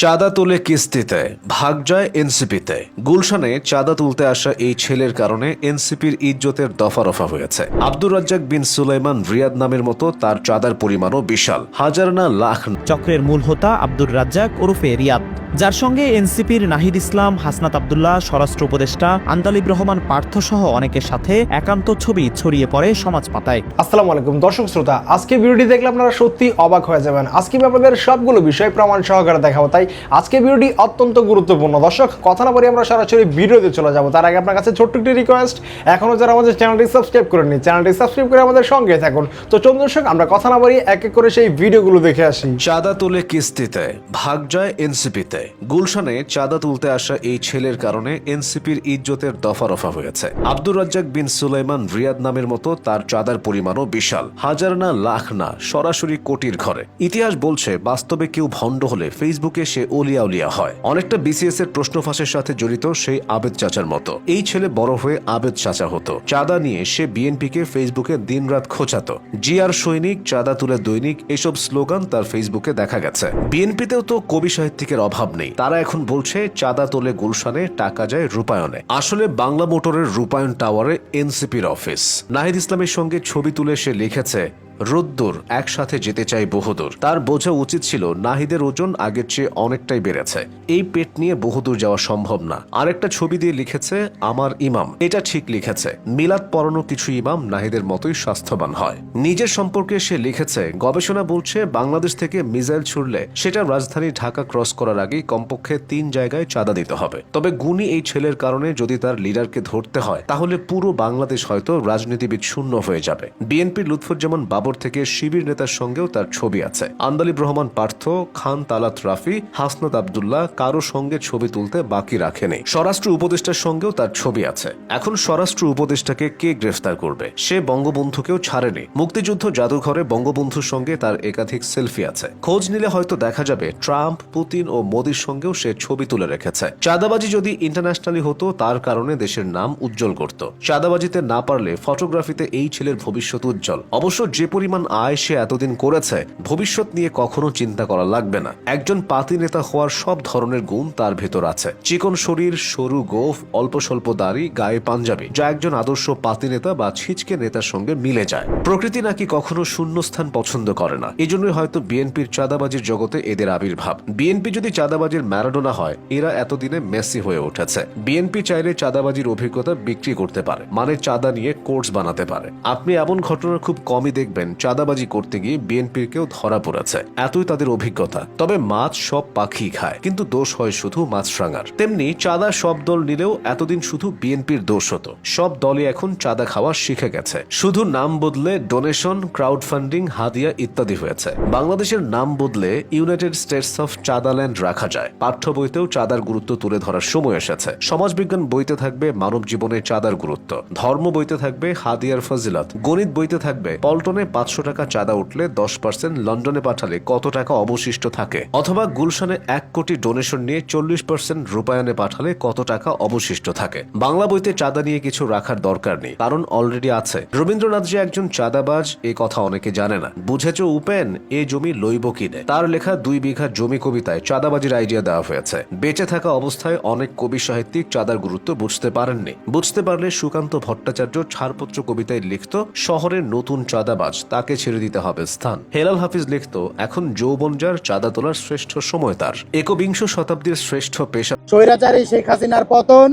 চাঁদা তুলে কিস্তিতে, ভাগ যায় এনসিপিতে গুলশানে চাঁদা তুলতে আসা এই ছেলের কারণে এনসিপির ইজ্জতের দফা রফা হয়েছে আব্দুর রাজ্জাক বিন সুলাইমান রিয়াদ নামের মতো তার চাঁদার পরিমাণও বিশাল, হাজার না লাখ। চক্রের মূল হোতা আব্দুর রাজ্জাক ওরফে রিয়াদ। যার সঙ্গে এনসিপির নাহিদ ইসলাম হাসনাত আবদুল্লাহ স্বরাষ্ট্র উপদেষ্টা আন্দালিব রহমান পার্থ সহ অনেকের সাথে একান্ত ছবি ছড়িয়ে পড়ে সমাজ পাতায়। আসসালামু আলাইকুম দর্শক শ্রোতা আজকে ভিডিওটি দেখলে আপনারা সত্যি অবাক হয়ে যাবেন। আজকে আমি আপনাদের সবগুলো বিষয় প্রমাণ সহকারে দেখাবো তাই আজকে ভিডিওটি অত্যন্ত গুরুত্বপূর্ণ। দর্শক কথা না বলে আমরা সরাসরি ভিডিওতে চলে যাব। তার আগে আপনার কাছে ছোট্ট একটি রিকোয়েস্ট এখনও যারা আমাদের চ্যানেলটি সাবস্ক্রাইব করেননি চ্যানেলটি সাবস্ক্রাইব করে আমাদের সঙ্গে থাকুন। তো চলুন দর্শক আমরা কথা না বলি এক এক করে সেই ভিডিওগুলো দেখে আসি। চাঁদা তুলে কিস্তিতে, ভাগ যায় এনসিপিতে। গুলশানে চাঁদা তুলতে আসা এই ছেলের কারণে এনসিপির ইজ্জতের দফারফা হয়েছে। আব্দুর রাজ্জাক বিন সুলাইমান রিয়াদ নামের মতো তার চাঁদার পরিমাণও বিশাল। হাজার না লাখ না, সরাসরি কোটির ঘরে। ইতিহাস বলছে, বাস্তবে কেউ ভণ্ড হলে ফেসবুকে সে ওলিয়া উলিয়া হয়। অনেকটা বিসিএস এর প্রশ্ন ফাঁসের সাথে জড়িত সেই আবেদ চাচার মতো। এই ছেলে বড় হয়ে আবেদ চাচা হতো। চাঁদা নিয়ে সে বিএনপিকে ফেসবুকে দিনরাত খোঁচাতো। জিআর সৈনিক, চাঁদা তুলে দৈনিক, এসব স্লোগান তার ফেসবুকে দেখা গেছে। বিএনপিতেও তো কবি সাহিত্যিকের অভাব নেই। তারা এখন বলছে, চাঁদা তোলে গুলশানে, টাকা যায় রূপায়ণে। আসলে বাংলা মোটরের রূপায়ণ টাওয়ারে এনসিপির অফিস। নাহিদ ইসলামের সঙ্গে ছবি তুলে সে লিখেছে রোদ্দুর একসাথে যেতে চাই বহুদূর। তার বোঝা উচিত ছিল নাহিদের ওজন আগের চেয়ে অনেকটাই বেড়েছে। এই পেট নিয়ে বহুদূর যাওয়া সম্ভব না। আরেকটা ছবি দিয়ে লিখেছে, আমার ইমাম। এটা ঠিক লিখেছে। মিলাদ পড়ানো কিছু ইমাম নাহিদের মতোই স্বাস্থ্যবান হয়। নিজের সম্পর্কে সে লিখেছে, গবেষণা বলছে বাংলাদেশ থেকে মিসাইল ছুড়লে সেটা রাজধানী ঢাকা ক্রস করার আগেই কমপক্ষে তিন জায়গায় চাঁদা দিতে হবে। তবে গুণী এই ছেলের কারণে যদি তার লিডারকে ধরতে হয়, তাহলে পুরো বাংলাদেশ হয়তো রাজনীতিবিদ শূন্য হয়ে যাবে। বিএনপির লুৎফুজ্জামান বাবর থেকে শিবির নেতার সঙ্গেও তার ছবি আছে। আন্দালিব রহমান পার্থ, খান তালাত রাফি, হাসনাত আবদুল্লাহ কারও সঙ্গে ছবি তুলতে বাকি রাখেনি। স্বরাষ্ট্র উপদেষ্টার সঙ্গেও তার ছবি আছে। এখন স্বরাষ্ট্র উপদেষ্টাকে কে গ্রেফতার করবে? সে বঙ্গবন্ধুকেও ছাড়েনি। মুক্তিযুদ্ধ জাদুঘরে বঙ্গবন্ধুর সঙ্গে তার একাধিক সেলফি আছে। খোঁজ নিলে হয়তো দেখা যাবে ট্রাম্প, পুতিন ও মোদির সঙ্গেও সে ছবি তুলে রেখেছে। চাঁদাবাজি যদি ইন্টারন্যাশনালি হতো, তার কারণে দেশের নাম উজ্জ্বল করত। চাঁদাবাজিতে না পারলে ফটোগ্রাফিতে এই ছেলের ভবিষ্যৎ উজ্জ্বল। অবশ্য যে পরিমাণ আয় সে এতদিন করেছে, ভবিষ্যৎ নিয়ে কখনো চিন্তা করা লাগবে না। একজন পাতি নেতা হওয়ার সব ধরনের গুণ তার ভেতর আছে। চিকন শরীর, সরু গোফ, অল্প স্বল্প দাড়ি, গায়ে পাঞ্জাবি, যা একজন আদর্শ পাতি নেতা বা ছিচকে নেতার সঙ্গে মিলে যায়। প্রকৃতি নাকি কখনো শূন্যস্থান পছন্দ করে না। এজন্যই হয়তো বিএনপির চাঁদাবাজির জগতে এদের আবির্ভাব। বিএনপি যদি চাঁদাবাজির ম্যারাডোনা হয়, এরা এতদিনে মেসি হয়ে উঠেছে। বিএনপি চাইলে চাঁদাবাজির অভিজ্ঞতা বিক্রি করতে পারে মানে চাঁদা নিয়ে কোর্স বানাতে পারে। আপনি এমন ঘটনা খুব কমই দেখবেন। চাঁদাবাজি করতে গিয়ে বিএনপির কেউ ধরা পড়েছে। এতই তাদের অভিজ্ঞতা। তবে মাছ সব পাখি খায়, কিন্তু দোষ হয় শুধু মাছরাঙার তেমনি চাঁদা সব দল নিলেও এতদিন শুধু বিএনপির দোষ হতো। সব দলই এখন চাঁদা খাওয়া শিখে গেছে। শুধু নাম বদলে ডোনেশন ক্রাউড ফান্ডিং হাদিয়া ইত্যাদি হয়েছে। বাংলাদেশের নাম বদলে ইউনাইটেড স্টেটস অফ চাঁদাল্যান্ড রাখা যায়। পাঠ্য বইতেও চাঁদার গুরুত্ব তুলে ধরার সময় এসেছে। সমাজবিজ্ঞান বইতে থাকবে মানব জীবনে চাঁদার গুরুত্ব। ধর্ম বইতে থাকবে হাদিয়ার ফজিলত। গণিত বইতে থাকবে পল্টনে পাঁচশো টাকা চাঁদা উঠলে দশ পার্সেন্ট লন্ডনে পাঠালে কত টাকা অবশিষ্ট থাকে? অথবা গুলশানে এক কোটি ডোনেশন নিয়ে চল্লিশ পার্সেন্ট রূপায়ণে পাঠালে কত টাকা অবশিষ্ট থাকে? বাংলা বইতে চাঁদা নিয়ে কিছু রাখার দরকার নেই, কারণ অলরেডি আছে। রবীন্দ্রনাথ যে একজন চাঁদাবাজ, এ কথা অনেকে জানে না। বুঝেছ উপেন, এ জমি লইব কিনে? তার লেখা দুই বিঘা জমি কবিতায় চাঁদাবাজির আইডিয়া দেওয়া হয়েছে। বেঁচে থাকা অবস্থায় অনেক কবি সাহিত্যিক চাঁদার গুরুত্ব বুঝতে পারেননি। বুঝতে পারলে সুকান্ত ভট্টাচার্য ছাড়পত্র কবিতায় লিখত শহরের নতুন চাঁদাবাজ তাকে ছেড়ে দিতে হবে স্থান। হেলাল হাফিজ লিখত, এখন যৌবন যার, চাঁদা তোলার শ্রেষ্ঠ সময় তার। একবিংশ শতাব্দীর শ্রেষ্ঠ পেশা। স্বৈরাচারী শেখ হাসিনার পতন,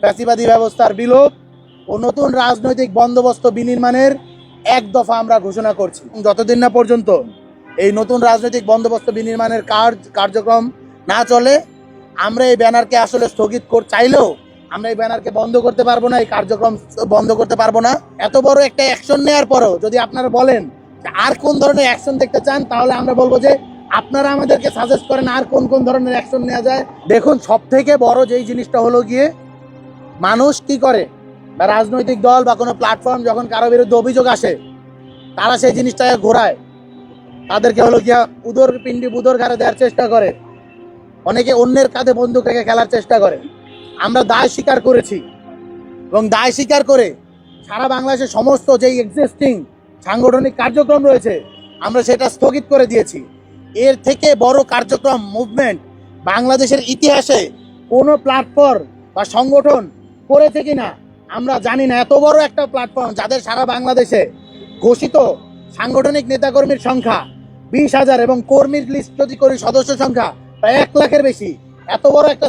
ফ্যাসিবাদী ব্যবস্থার বিলোপ ও নতুন রাজনৈতিক বন্দোবস্ত বিনির্মাণের এক দফা আমরা ঘোষণা করছি। যতদিন না পর্যন্ত এই নতুন রাজনৈতিক বন্দোবস্ত বিনির্মাণের কার্য, কার্যক্রম না চলে, আমরা এই ব্যানারকে আসলে স্থগিত চাইলেও আমরা এই ব্যানারকে বন্ধ করতে পারব না, এই কার্যক্রম বন্ধ করতে পারব না। এত বড় একটা অ্যাকশন নেওয়ার পরও যদি আপনারা বলেন আর কোন ধরনের অ্যাকশন দেখতে চান, তাহলে আমরা বলব যে আপনারা আমাদেরকে সাজেস্ট করেন আর কোন কোন ধরনের অ্যাকশন নেওয়া যায়। দেখুন সব থেকে বড় যেই জিনিসটা হলো গিয়ে মানুষ কি করে? বা রাজনৈতিক দল বা কোনো প্ল্যাটফর্ম যখন কারও বিরুদ্ধে অভিযোগ আসে, তারা সেই জিনিসটাকে ঘোরায়। তাদেরকে হলো গিয়া উদর পিণ্ডি বুদর ঘাড়ে দেওয়ার চেষ্টা করে। অনেকে অন্যের কাঁধে বন্দুক রেখে খেলার চেষ্টা করে। আমরা দায় স্বীকার করেছি এবং দায় স্বীকার করে সারা বাংলাদেশের সমস্ত যেই এক্সিস্টিং সাংগঠনিক কার্যক্রম রয়েছে, আমরা সেটা স্থগিত করে দিয়েছি। এর থেকে বড় কার্যক্রম মুভমেন্ট বাংলাদেশের ইতিহাসে কোনো প্ল্যাটফর্ম বা সংগঠন করেছে কিনা, আমরা জানি না। এত বড় একটা প্ল্যাটফর্ম যাদের সারা বাংলাদেশে ঘোষিত সাংগঠনিক নেতাকর্মীর সংখ্যা বিশ হাজার এবং কর্মীর লিস্ট যদি করি সদস্য সংখ্যা প্রায় এক লাখের বেশি। এত বড় একটা